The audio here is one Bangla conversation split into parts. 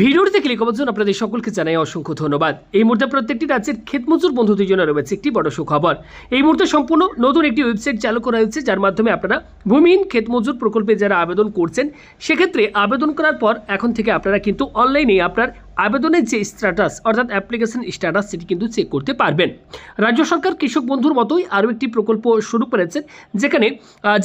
ভিডিওটিতে ক্লিক করার জন্য আপনাদের সকলকে জানাই অসংখ্য ধন্যবাদ। এই মুহূর্তে প্রত্যেকটি রাজ্যের ক্ষেতমজুর বন্ধুদের জন্য রয়েছে একটি বড় সুখবর। এই মুহূর্তে সম্পূর্ণ নতুন একটি ওয়েবসাইট চালু করা হয়েছে, যার মাধ্যমে আপনারা ভূমিহীন ক্ষেতমজুর প্রকল্পে যারা আবেদন করছেন, সেক্ষেত্রে আবেদন করার পর এখন থেকে আপনারা কিন্তু অনলাইনে আপনার আবেদনের যে স্ট্যাটাস অর্থাৎ অ্যাপ্লিকেশন স্ট্যাটাস সেটি কিন্তু চেক করতে পারবেন। রাজ্য সরকার কৃষক বন্ধুর মতোই আরও একটি প্রকল্প শুরু করেছে যেখানে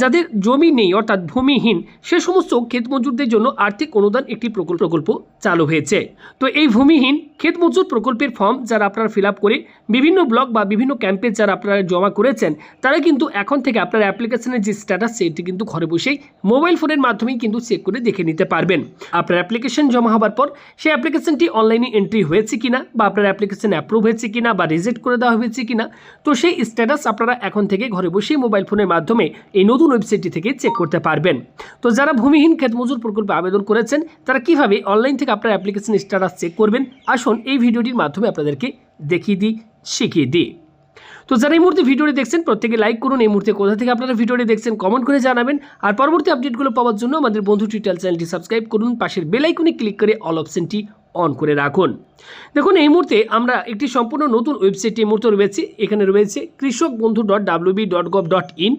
যাদের জমি নেই, অর্থাৎ ভূমিহীন, সে সমস্ত ক্ষেত মজুরদের জন্য আর্থিক অনুদান একটি প্রকল্প প্রকল্প চালু হয়েছে। তো এই ভূমিহীন ক্ষেত মজুর প্রকল্পের ফর্ম যারা আপনারা ফিল করে বিভিন্ন ব্লক বা বিভিন্ন ক্যাম্পে যারা আপনারা জমা করেছেন, তারা কিন্তু এখন থেকে আপনার অ্যাপ্লিকেশনের যে স্ট্যাটাস সেটি কিন্তু ঘরে বসেই মোবাইল ফোনের মাধ্যমেই কিন্তু চেক করে দেখে নিতে পারবেন। আপনার অ্যাপ্লিকেশন জমা হওয়ার পর সেই অ্যাপ্লিকেশনটি অনলাইনে এন্ট্রি হয়েছে কিনা বা আপনার অ্যাপ্লিকেশন অ্যাপ্রুভ হয়েছে কিনা বা রিজেক্ট করে দেওয়া হয়েছে কিনা, তো সেই স্ট্যাটাস আপনারা এখন থেকে ঘরে বসেই মোবাইল ফোনের মাধ্যমে এই নতুন ওয়েবসাইটটি থেকে চেক করতে পারবেন। তো যারা ভূমিহীন ক্ষেত মজুর প্রকল্পে আবেদন করেছেন, তারা কীভাবে অনলাইন থেকে আপনার অ্যাপ্লিকেশন স্ট্যাটাস চেক করবেন? আসুন এই ভিডিওটির মাধ্যমে আপনাদেরকে দেখিয়ে দিই, শিখিয়ে দিই। তো যারা এই মুহূর্তে ভিডিওটি দেখছেন, প্রত্যেকে লাইক করুন, এই মুহূর্তে কোথা থেকে আপনারা ভিডিওটি দেখছেন কমেন্ট করে জানাবেন। আর পরবর্তী আপডেটগুলো পাওয়ার জন্য আমাদের বন্ধু টিউটাল চ্যানেলটি সাবস্ক্রাইব করুন, পাশের বেল আইকনে ক্লিক করে অল অপশনটি অন করে রাখুন। দেখুন, এই মুহূর্তে আমরা একটি সম্পূর্ণ নতুন ওয়েবসাইট এই মুহূর্তে রয়েছে, এখানে রয়েছে Krishak Bandhu dot WB dot gov dot in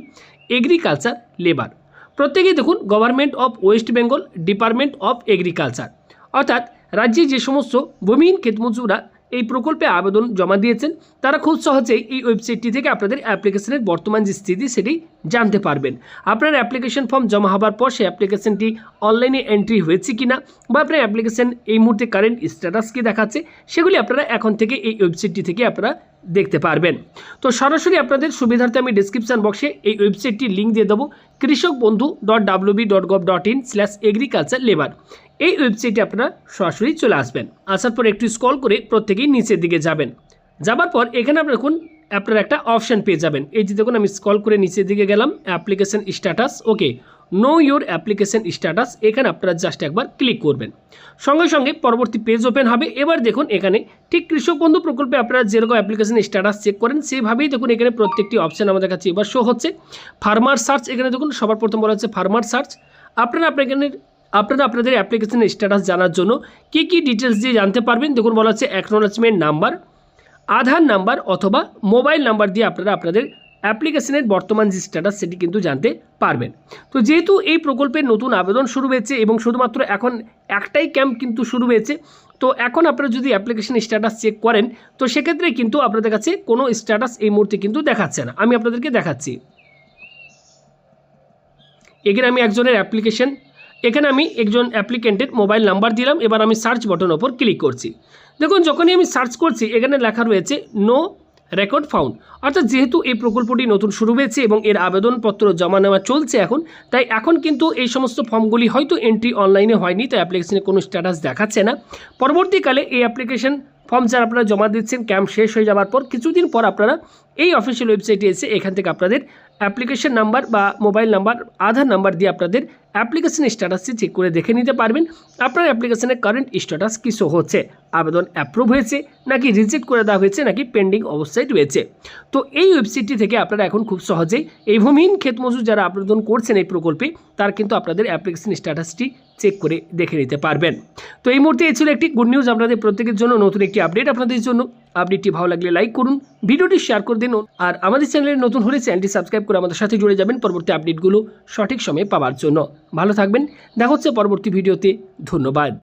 agriculture labour প্রত্যেকেই দেখুন government of West Bengal department of agriculture অর্থাৎ রাজ্যে যে সমস্ত ভূমিহীন ক্ষেতমজুরা এই প্রকল্পে আবেদন জমা দিয়েছেন, তারা খুব সহজেই এই ওয়েবসাইটটি থেকে আপনাদের অ্যাপ্লিকেশনের বর্তমান যে স্থিতি সেটি জানতে পারবেন। আপনার অ্যাপ্লিকেশন ফর্ম জমা হওয়ার পর সেই অ্যাপ্লিকেশনটি অনলাইনে এন্ট্রি হয়েছে কিনা বা আপনার অ্যাপ্লিকেশন এই মুহূর্তে কারেন্ট স্ট্যাটাস কি দেখাচ্ছে, সেগুলি আপনারা এখন থেকে এই ওয়েবসাইটটি থেকে আপনারা দেখতে পারবেন। তো সরাসরি আপনাদের সুবিধার্থে আমি ডিসক্রিপশন বক্সে এই ওয়েবসাইটটির লিঙ্ক দিয়ে দেবো Krishak Bandhu dot WB dot gov dot in slash agriculture labour এই ওয়েবসাইটে আপনারা সরাসরি চলে আসবেন। আসার পর একটু স্ক্রল করে প্রত্যেকেই নিচের দিকে যাবেন। যাবার পর এখানে আপনার দেখুন, আপনার একটা অপশান পেয়ে যাবেন। এই যে দেখুন, আমি স্ক্রল করে নিচের দিকে গেলাম application status okay know your application status এখানে আপনারা জাস্ট একবার ক্লিক করবেন। সঙ্গে সঙ্গে পরবর্তী পেজ ওপেন হবে। এবার দেখুন, এখানে ঠিক কৃষক বন্ধু প্রকল্পে আপনারা যেরকম অ্যাপ্লিকেশান স্ট্যাটাস চেক করেন, সেভাবেই দেখুন, এখানে প্রত্যেকটি অপশান আমাদের কাছে এবার শো হচ্ছে। ফার্মার সার্চ এখানে দেখুন, সবার প্রথম বলা হচ্ছে ফার্মার সার্চ আপনারা আপনার এখানে আপনারা আপনাদের অ্যাপ্লিকেশনের স্ট্যাটাস জানার জন্য কী কী ডিটেলস দিয়ে জানতে পারবেন? দেখুন, বলা হচ্ছে অ্যাকনোলেজমেন্ট নাম্বার আধার নাম্বার অথবা মোবাইল নাম্বার দিয়ে আপনারা আপনাদের অ্যাপ্লিকেশনের বর্তমান যে স্ট্যাটাস সেটি কিন্তু জানতে পারবেন। তো যেহেতু এই প্রকল্পের নতুন আবেদন শুরু হয়েছে এবং শুধুমাত্র এখন একটাই ক্যাম্প কিন্তু শুরু হয়েছে, তো এখন আপনারা যদি অ্যাপ্লিকেশন স্ট্যাটাস চেক করেন, তো সেক্ষেত্রে কিন্তু আপনাদের কাছে কোনো স্ট্যাটাস এই মুহূর্তে কিন্তু দেখাচ্ছে না। আমি আপনাদেরকে দেখাচ্ছি। এখানে আমি একজনের অ্যাপ্লিকেশন এখানে আমি একজন অ্যাপ্লিকেন্টের মোবাইল নাম্বার দিলাম, এবার আমি সার্চ বটন ওপর ক্লিক করছি। দেখুন, যখনই আমি সার্চ করছি, এখানে লেখা রয়েছে নো রেকর্ড ফাউন্ড অর্থাৎ যেহেতু এই প্রকল্পটি নতুন শুরু হয়েছে এবং এর আবেদনপত্র জমা নেওয়া চলছে এখন, তাই এখন কিন্তু এই সমস্ত ফর্মগুলি হয়তো এন্ট্রি অনলাইনে হয়নি, তাই অ্যাপ্লিকেশনে কোনো স্ট্যাটাস দেখাচ্ছে না। পরবর্তীকালে এই অ্যাপ্লিকেশন ফর্ম যারা আপনারা জমা দিচ্ছেন, ক্যাম্প শেষ হয়ে যাওয়ার পর কিছুদিন পর আপনারা এই অফিসিয়াল ওয়েবসাইটে এসে এখান থেকে আপনাদের অ্যাপ্লিকেশন নাম্বার বা মোবাইল নাম্বার আধার নাম্বার দিয়ে আপনাদের অ্যাপ্লিকেশন স্ট্যাটাসটি চেক করে দেখে নিতে পারবেন। আপনার অ্যাপ্লিকেশনের কারেন্ট স্ট্যাটাস কী হচ্ছে? আবেদন অ্যাপ্রুভ হয়েছে নাকি রিজেক্ট করে দেওয়া হয়েছে নাকি পেন্ডিং অবস্থায় রয়েছে? তো এই ওয়েবসাইটটি থেকে আপনারা এখন খুব সহজেই এই ভূমিহীন ক্ষেত মজুর যারা আবেদন করছেন এই প্রকল্পে, তার কিন্তু আপনাদের অ্যাপ্লিকেশন স্ট্যাটাসটি চেক করে দেখে নিতে পারবেন। তো এই মুহূর্তে এ ছিল একটি গুড নিউজ আপনাদের প্রত্যেকের জন্য। নতুন একটি আপডেট আপনাদের জন্য। আপডেটটি ভালো লাগলে লাইক করুন, ভিডিওটি শেয়ার করে দিন আর আমাদের চ্যানেলে নতুন হলে চ্যানেলটি সাবস্ক্রাইব করে আমাদের সাথে জুড়ে যাবেন পরবর্তী আপডেটগুলো সঠিক সময়ে পাওয়ার জন্য। ভালো থাকবেন। দেখা হচ্ছে পরবর্তী ভিডিওতে ধন্যবাদ।